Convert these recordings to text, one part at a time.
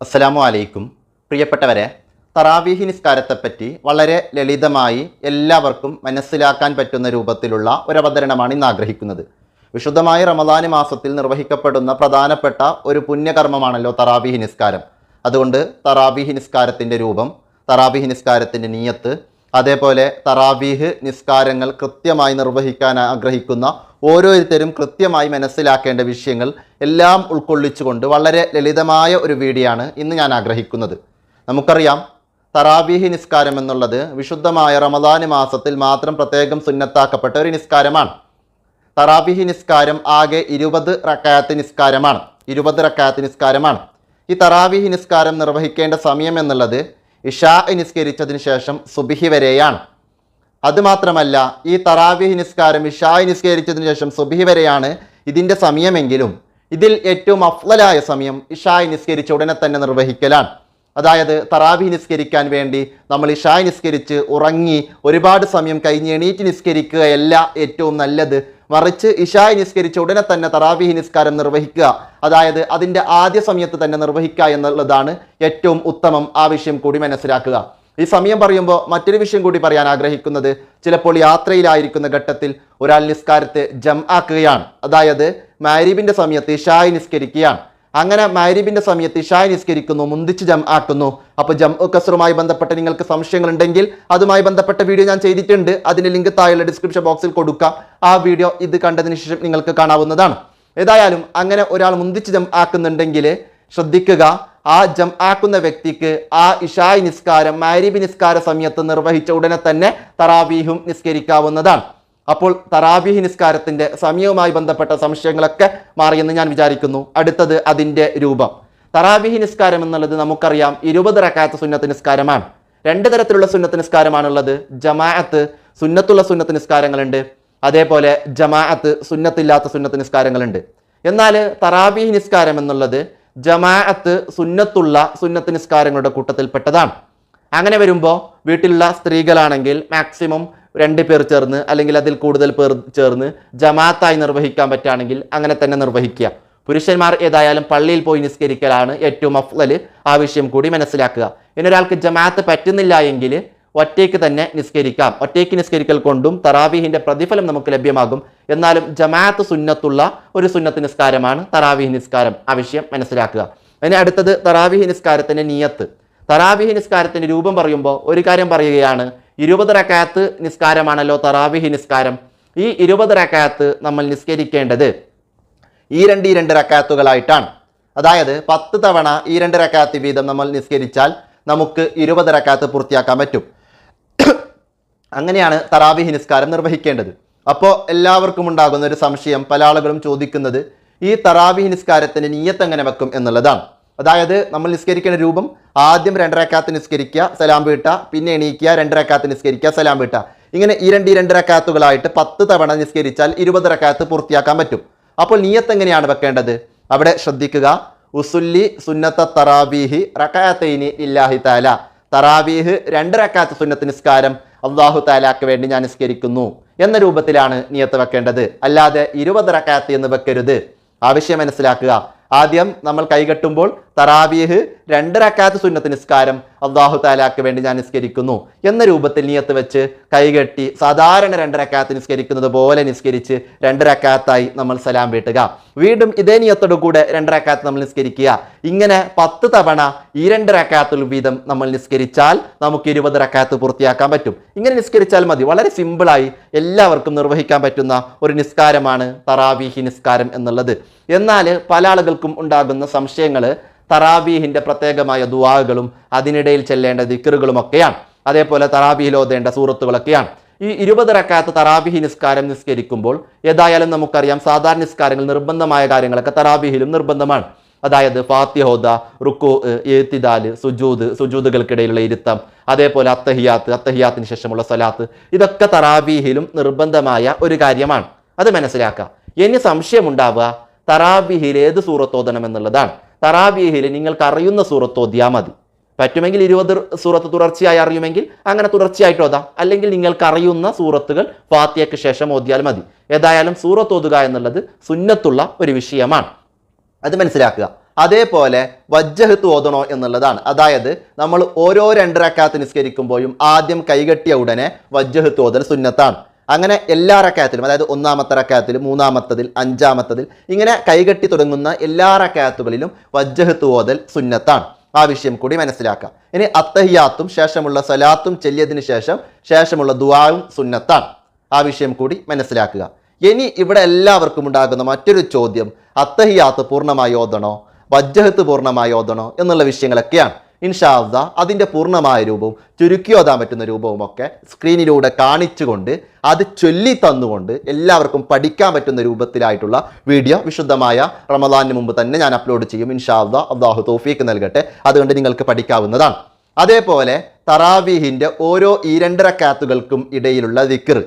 അസ്സലാമു അലൈക്കും. പ്രിയപ്പെട്ടവരെ തറാവീഹി നിസ്കാരത്തെപ്പറ്റി വളരെ ലളിതമായി എല്ലാവർക്കും മനസ്സിലാക്കാൻ പറ്റുന്ന രൂപത്തിലുള്ള ഒരു അവതരണമാണ് ഇന്ന് ആഗ്രഹിക്കുന്നത്. വിശുദ്ധമായ റമദാന് മാസത്തിൽ നിർവഹിക്കപ്പെടുന്ന പ്രധാനപ്പെട്ട ഒരു പുണ്യകർമ്മമാണല്ലോ തറാവീഹി നിസ്കാരം. അതുകൊണ്ട് തറാവീഹി നിസ്കാരത്തിന്റെ രൂപം തറാവീഹി നിസ്കാരത്തിന്റെ നീയത്ത് അതേപോലെ തറാവീഹ് നിസ്കാരങ്ങൾ കൃത്യമായി നിർവഹിക്കാൻ ആഗ്രഹിക്കുന്ന ഓരോരുത്തരും കൃത്യമായി മനസ്സിലാക്കേണ്ട വിഷയങ്ങൾ എല്ലാം ഉൾക്കൊള്ളിച്ചുകൊണ്ട് വളരെ ലളിതമായ ഒരു വീഡിയോ ആണ് ഇന്ന് ഞാൻ ആഗ്രഹിക്കുന്നത്. നമുക്കറിയാം തറാവീഹ് നിസ്കാരം എന്നുള്ളത് വിശുദ്ധമായ റമദാൻ മാസത്തിൽ മാത്രം പ്രത്യേകം സുന്നത്താക്കപ്പെട്ട ഒരു നിസ്കാരമാണ്. തറാവീഹ് നിസ്കാരം ആകെ ഇരുപത് റക്കായത്ത് നിസ്കാരമാണ്. ഇരുപത് റക്കായത്ത് നിസ്കാരമാണ്. ഈ തറാവീഹ് നിസ്കാരം നിർവഹിക്കേണ്ട സമയം എന്നുള്ളത് ഇഷാ നിസ്കരിച്ചതിന് ശേഷം സുബിഹി വരെയാണ്. അതുമാത്രമല്ല ഈ തറാവിഹി നിസ്കാരം ഇഷായി നിസ്കരിച്ചതിന് ശേഷം സുബിഹി വരെയാണ് ഇതിന്റെ സമയമെങ്കിലും. ഇതിൽ ഏറ്റവും അഫ്ലലായ സമയം ഇഷായി നിസ്കരിച്ച ഉടനെ തന്നെ നിർവഹിക്കലാണ്. അതായത് തറാവി നിസ്കരിക്കാൻ വേണ്ടി നമ്മൾ ഇഷായ് നിസ്കരിച്ച് ഉറങ്ങി ഒരുപാട് സമയം കഴിഞ്ഞ് എണീറ്റ് നിസ്കരിക്കുകയല്ല ഏറ്റവും നല്ലത്. മറിച്ച് ഇഷായ് നിസ്കരിച്ച ഉടനെ തന്നെ തറാവിഹി നിസ്കാരം നിർവഹിക്കുക. അതായത് അതിന്റെ ആദ്യ സമയത്ത് തന്നെ നിർവഹിക്കുക എന്നുള്ളതാണ് ഏറ്റവും ഉത്തമം ആ വിഷയം കൂടി മനസ്സിലാക്കുക. ഈ സമയം പറയുമ്പോൾ മറ്റൊരു വിഷയം കൂടി പറയാൻ ആഗ്രഹിക്കുന്നത് ചിലപ്പോൾ യാത്രയിലായിരിക്കുന്ന ഘട്ടത്തിൽ ഒരാൾ നിസ്കാരത്തെ ജം ആക്കുകയാണ് അതായത് മാരീബിന്റെ സമയത്ത് ഇഷായ് നിസ്കരിക്കുകയാണ്. അങ്ങനെ മാരിബിന്റെ സമയത്ത് ഇഷായ നിസ്കരിക്കുന്നു മുന്തിച്ച് ജം ആക്കുന്നു അപ്പോൾ ജം കസറുമായി ബന്ധപ്പെട്ട് നിങ്ങൾക്ക് സംശയങ്ങൾ ഉണ്ടെങ്കിൽ അതുമായി ബന്ധപ്പെട്ട വീഡിയോ ഞാൻ ചെയ്തിട്ടുണ്ട്. അതിന്റെ ലിങ്ക് താഴെ ഡിസ്ക്രിപ്ഷൻ ബോക്സിൽ കൊടുക്കാം. ആ വീഡിയോ ഇത് കണ്ടതിന് ശേഷം നിങ്ങൾക്ക് കാണാവുന്നതാണ്. ഏതായാലും അങ്ങനെ ഒരാൾ മുന്തിച്ച് ജം ആക്കുന്നുണ്ടെങ്കിൽ ശ്രദ്ധിക്കുക ആ ജം ആക്കുന്ന വ്യക്തിക്ക് ആ ഇഷായ് നിസ്കാരം മാരിബി നിസ്കാര സമയത്ത് നിർവഹിച്ച ഉടനെ തന്നെ തറാവീഹും നിസ്കരിക്കാവുന്നതാണ്. അപ്പോൾ തറാബിഹി നിസ്കാരത്തിന്റെ സമയവുമായി ബന്ധപ്പെട്ട സംശയങ്ങളൊക്കെ മാറിയെന്ന് ഞാൻ വിചാരിക്കുന്നു. അടുത്തത് അതിന്റെ രൂപം. തറാബിഹി നിസ്കാരം എന്നുള്ളത് നമുക്കറിയാം ഇരുപത് റക്കാത്ത സുന്നത്ത് നിസ്കാരമാണ്. രണ്ട് തരത്തിലുള്ള സുന്നത്ത് നിസ്കാരമാണുള്ളത്. ജമാഅത്ത് സുന്നത്തുള്ള സുന്നത്ത് നിസ്കാരങ്ങളുണ്ട്. അതേപോലെ ജമാഅത്ത് സുന്നത്തില്ലാത്ത സുന്നത്ത് നിസ്കാരങ്ങളുണ്ട്. എന്നാൽ തറാബിഹി നിസ്കാരം എന്നുള്ളത് ജമാഅത്ത് സുന്നത്തുള്ള സുന്നത്ത് നിസ്കാരങ്ങളുടെ കൂട്ടത്തിൽപ്പെട്ടതാണ്. അങ്ങനെ വരുമ്പോൾ വീട്ടിലുള്ള സ്ത്രീകളാണെങ്കിൽ മാക്സിമം രണ്ട് പേർ ചേർന്ന് അല്ലെങ്കിൽ അതിൽ കൂടുതൽ പേർ ചേർന്ന് ജമാഅത്തായി നിർവഹിക്കാൻ പറ്റുകയാണെങ്കിൽ അങ്ങനെ തന്നെ നിർവഹിക്കുക. പുരുഷന്മാർ ഏതായാലും പള്ളിയിൽ പോയി നിസ്കരിക്കലാണ് ഏറ്റവും അഫ്ലൽ ആ വിഷയം കൂടി മനസ്സിലാക്കുക. ഇനി ഒരാൾക്ക് ജമാഅത്ത് പറ്റുന്നില്ല എങ്കിൽ ഒറ്റയ്ക്ക് തന്നെ നിസ്കരിക്കാം. ഒറ്റയ്ക്ക് നിസ്കരിക്കൽ കൊണ്ടും തറാവീഹിന്റെ പ്രതിഫലം നമുക്ക് ലഭ്യമാകും. എന്നാലും ജമാഅത്ത് സുന്നത്തുള്ള ഒരു സുന്നത്ത് നിസ്കാരമാണ് തറാവീഹ് നിസ്കാരം. ആ വിഷയം മനസ്സിലാക്കുക. ഇനി അടുത്തത് തറാവീഹ് നിസ്കാരത്തിന്റെ നിയത്ത്. തറാവീഹ് നിസ്കാരത്തിന്റെ രൂപം പറയുമ്പോൾ ഒരു കാര്യം പറയുകയാണ്. ഇരുപത് റക്കാത്ത് നിസ്കാരമാണല്ലോ തറാവിഹി നിസ്കാരം. ഈ ഇരുപത് റക്കാത്ത് നമ്മൾ നിസ്കരിക്കേണ്ടത് ഈ രണ്ട് ഈ രണ്ട് റക്കാത്തുകളായിട്ടാണ് അതായത് പത്ത് തവണ ഈ രണ്ട് റക്കാത്ത് വീതം നമ്മൾ നിസ്കരിച്ചാൽ നമുക്ക് ഇരുപത് റക്കാത്ത് പൂർത്തിയാക്കാൻ പറ്റും. അങ്ങനെയാണ് തറാവിഹി നിസ്കാരം നിർവഹിക്കേണ്ടത്. അപ്പോൾ എല്ലാവർക്കും ഉണ്ടാകുന്ന ഒരു സംശയം പല ആളുകളും ചോദിക്കുന്നത് ഈ തറാവിഹി നിസ്കാരത്തിന് നീയത്ത് എങ്ങനെ വെക്കും എന്നുള്ളതാണ്. അതായത് നമ്മൾ നിസ്കരിക്കേണ്ട രൂപം ആദ്യം രണ്ടരക്കാത്ത് നിസ്കരിക്കുക സലാം വീട്ട പിന്നെ എണീക്കുക രണ്ടരക്കാത്ത് നിസ്കരിക്കുക സലാം വീട്ട ഇങ്ങനെ ഈ രണ്ട് രണ്ടരക്കാത്തുകളായിട്ട് പത്ത് തവണ നിസ്കരിച്ചാൽ ഇരുപത് റക്കാത്ത് പൂർത്തിയാക്കാൻ പറ്റും. അപ്പോൾ നീയത്ത് എങ്ങനെയാണ് വെക്കേണ്ടത്? അവിടെ ശ്രദ്ധിക്കുക. ഉസുല്ലി സുന്നത്ത തറാബീഹി റക്കാത്തൈനി ഇല്ലാഹി താല തറാബീഹ് രണ്ട് റക്കാത്ത് സുന്നത്ത് നിസ്കാരം അള്ളാഹു താലാക്ക് വേണ്ടി ഞാൻ നിസ്കരിക്കുന്നു എന്ന രൂപത്തിലാണ് നിയത്ത് വെക്കേണ്ടത്. അല്ലാതെ ഇരുപത് റക്കാത്ത് എന്ന് വെക്കരുത്. ആവശ്യം മനസ്സിലാക്കുക. ആദ്യം നമ്മൾ കൈകെട്ടുമ്പോൾ തറാബീഹ് രണ്ട് റക്കാത്ത് സുന്നത്ത് നിസ്കാരം അള്ളാഹു താലാക്ക് വേണ്ടി ഞാൻ നിസ്കരിക്കുന്നു എന്ന രൂപത്തിൽ നീയത്ത് വെച്ച് കൈകെട്ടി സാധാരണ രണ്ട് റക്കാത്ത് നിസ്കരിക്കുന്നത് പോലെ നിസ്കരിച്ച് രണ്ട് റക്കാത്തായി നമ്മൾ സലാം വീട്ടുക. വീണ്ടും ഇതേ നിയത്തോടു കൂടെ രണ്ട് റക്കാത്ത് നമ്മൾ നിസ്കരിക്കുക. ഇങ്ങനെ പത്ത് തവണ ഈ രണ്ട് റക്കാത്തുൽ വീതം നമ്മൾ നിസ്കരിച്ചാൽ നമുക്ക് ഇരുപത് റക്കാത്ത് പൂർത്തിയാക്കാൻ പറ്റും. ഇങ്ങനെ നിസ്കരിച്ചാൽ മതി. വളരെ സിമ്പിളായി എല്ലാവർക്കും നിർവഹിക്കാൻ പറ്റുന്ന ഒരു നിസ്കാരമാണ് തറാവീഹി നിസ്കാരം എന്നുള്ളത്. എന്നാൽ പല ആളുകൾക്കും ഉണ്ടാകുന്ന സംശയങ്ങൾ തറാബീഹിന്റെ പ്രത്യേകമായ ദുവാകളും അതിനിടയിൽ ചെല്ലേണ്ട ദിക്കറുകളുമൊക്കെയാണ് അതേപോലെ തറാബീഹിൽ ഓതേണ്ട സൂറത്തുകളൊക്കെയാണ്. ഈ ഇരുപത് റക്കാത്ത തറാബിഹി നിസ്കാരം നിസ്കരിക്കുമ്പോൾ ഏതായാലും നമുക്കറിയാം സാധാരണ നിസ്കാരങ്ങൾ നിർബന്ധമായ കാര്യങ്ങളൊക്കെ തറാബിഹിലും നിർബന്ധമാണ്. അതായത് ഫാത്തിഹോദ റുക്കു ഏത്തിദാൽ സുജൂദ് സുജൂദുകൾക്കിടയിലുള്ള ഇരുത്തം അതേപോലെ അത്തഹിയാത്ത് അത്തഹിയാത്തിന് ശേഷമുള്ള സലാത്ത് ഇതൊക്കെ തറാബീഹിലും നിർബന്ധമായ ഒരു കാര്യമാണ്. അത് മനസ്സിലാക്കുക. ഇനി സംശയമുണ്ടാവുക തറാബിഹിൽ ഏത് സൂറത്തോതണം എന്നുള്ളതാണ്. തറാബിഹിൽ നിങ്ങൾക്ക് അറിയുന്ന സൂറത്ത് ഓതിയാൽ മതി. പറ്റുമെങ്കിൽ ഇരുപത് സൂറത്ത് തുടർച്ചയായി അറിയുമെങ്കിൽ അങ്ങനെ തുടർച്ചയായിട്ട് ഓതാം അല്ലെങ്കിൽ നിങ്ങൾക്ക് അറിയുന്ന സൂറത്തുകൾ ഫാത്തിയയ്ക്ക് ശേഷം ഓതിയാൽ മതി. ഏതായാലും സൂറത്ത് ഓതുക എന്നുള്ളത് സുന്നത്തുള്ള ഒരു വിഷയമാണ്. അത് മനസ്സിലാക്കുക. അതേപോലെ വജ്ജഹത്ത് ഓതണോ എന്നുള്ളതാണ്. അതായത് നമ്മൾ ഓരോ രണ്ടരക്കാത്ത് നിസ്കരിക്കുമ്പോഴും ആദ്യം കൈകെട്ടിയ ഉടനെ വജ്ജഹത്ത് ഓതൽ സുന്നത്താണ്. അങ്ങനെ എല്ലാ റക്കാത്തിലും അതായത് ഒന്നാമത്തെ റക്കാത്തിൽ മൂന്നാമത്തതിൽ അഞ്ചാമത്തതിൽ ഇങ്ങനെ കൈകെട്ടി തുടങ്ങുന്ന എല്ലാ റക്കാത്തുകളിലും വജ്ജഹത്ത് ഓതൽ സുന്നത്താണ്. ആ വിഷയം കൂടി മനസ്സിലാക്കാം. ഇനി അത്തഹിയാത്തും ശേഷമുള്ള സലാത്തും ചെല്ലിയതിനു ശേഷം ശേഷമുള്ള ദുആവും സുന്നത്താണ്. ആ വിഷയം കൂടി മനസ്സിലാക്കുക. ഇനി ഇവിടെ എല്ലാവർക്കും ഉണ്ടാകുന്ന മറ്റൊരു ചോദ്യം അത്തഹിയാത്ത് പൂർണമായി ഓതണോ? വജ്ജഹത്ത് പൂർണമായി ഓതണോ? എന്നുള്ള വിഷയങ്ങളൊക്കെയാണ്. ഇൻഷാദ അതിന്റെ പൂർണമായ രൂപവും ചുരുക്കി ഓതാൻ പറ്റുന്ന രൂപവും ഒക്കെ സ്ക്രീനിലൂടെ കാണിച്ചുകൊണ്ട് അത് ചൊല്ലി തന്നുകൊണ്ട് എല്ലാവർക്കും പഠിക്കാൻ പറ്റുന്ന രൂപത്തിലായിട്ടുള്ള വീഡിയോ വിശുദ്ധമായ റമദാനിന് മുമ്പ് തന്നെ ഞാൻ അപ്ലോഡ് ചെയ്യും. ഇൻഷാദ അള്ളാഹു തോഫീക്ക് നൽകട്ടെ. അതുകൊണ്ട് നിങ്ങൾക്ക് പഠിക്കാവുന്നതാണ്. അതേപോലെ തറാവീഹിന്റെ ഓരോ ഈ രണ്ടരക്കാത്തുകൾക്കും ഇടയിലുള്ള ദിക്കർ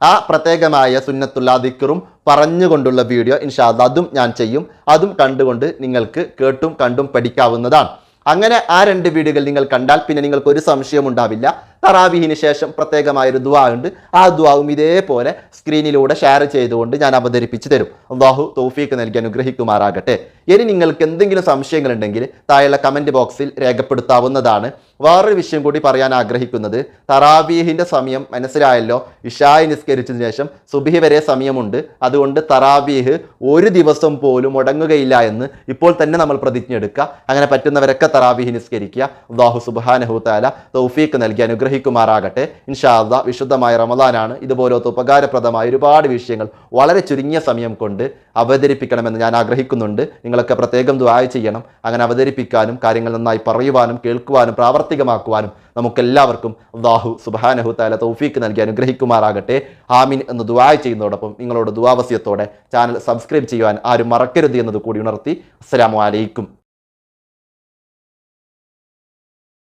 ആ പ്രത്യേകമായ സുന്നത്തുള്ള ദിക്കറും പറഞ്ഞുകൊണ്ടുള്ള വീഡിയോ ഇൻഷാദ് അതും ഞാൻ ചെയ്യും. അതും കണ്ടുകൊണ്ട് നിങ്ങൾക്ക് കേട്ടും കണ്ടും പഠിക്കാവുന്നതാണ്. അങ്ങനെ ആ രണ്ട് വീടുകൾ നിങ്ങൾ കണ്ടാൽ പിന്നെ നിങ്ങൾക്ക് ഒരു സംശയം ഉണ്ടാവില്ല. തറാവിഹിന് ശേഷം പ്രത്യേകമായൊരു ദുവാ ഉണ്ട്. ആ ദുവാവും ഇതേപോലെ സ്ക്രീനിലൂടെ ഷെയർ ചെയ്തുകൊണ്ട് ഞാൻ അവതരിപ്പിച്ച് തരും. അള്ളാഹു തൗഫീക്ക് നൽകി അനുഗ്രഹിക്കുമാറാകട്ടെ. ഇനി നിങ്ങൾക്ക് എന്തെങ്കിലും സംശയങ്ങളുണ്ടെങ്കിൽ താഴെയുള്ള കമന്റ് ബോക്സിൽ രേഖപ്പെടുത്താവുന്നതാണ്. വേറൊരു വിഷയം കൂടി പറയാൻ ആഗ്രഹിക്കുന്നത് തറാവീഹിന്റെ സമയം മനസ്സിലായല്ലോ? ഇഷായി നിസ്കരിച്ചതിന് ശേഷം സുബിഹി വരെ സമയമുണ്ട്. അതുകൊണ്ട് തറാവീഹ് ഒരു ദിവസം പോലും മുടങ്ങുകയില്ല എന്ന് ഇപ്പോൾ തന്നെ നമ്മൾ പ്രതിജ്ഞ എടുക്കുക. അങ്ങനെ പറ്റുന്നവരൊക്കെ തറാവീഹ് നിസ്കരിക്കുക. അള്ളാഹു സുബാനഹുത്താല തൗഫീഖ് നൽകി അനുഗ്രഹിക്കുമാറാകട്ടെ. ഇൻഷാ അള്ളാഹ് വിശുദ്ധമായ റമദാനാണ്. ഇതുപോലത്തെ ഉപകാരപ്രദമായ ഒരുപാട് വിഷയങ്ങൾ വളരെ ചുരുങ്ങിയ സമയം കൊണ്ട് അവതരിപ്പിക്കണമെന്ന് ഞാൻ ആഗ്രഹിക്കുന്നുണ്ട്. നിങ്ങളൊക്കെ പ്രത്യേകം ദ്വായ ചെയ്യണം. അങ്ങനെ അവതരിപ്പിക്കാനും കാര്യങ്ങൾ നന്നായി പറയുവാനും കേൾക്കുവാനും പ്രാവർത്തികമാക്കുവാനും നമുക്കെല്ലാവർക്കും അള്ളാഹു സുബാനഹു താല തൗഫീക്ക് നൽകി അനുഗ്രഹിക്കുമാറാകട്ടെ. ആമീൻ എന്ന് ദ്വായ ചെയ്യുന്നതോടൊപ്പം നിങ്ങളോട് ദുവാവസ്യത്തോടെ ചാനൽ സബ്സ്ക്രൈബ് ചെയ്യുവാൻ ആരും മറക്കരുത് എന്നത് കൂടി ഉണർത്തി. അസ്സലാമു അലൈക്കും.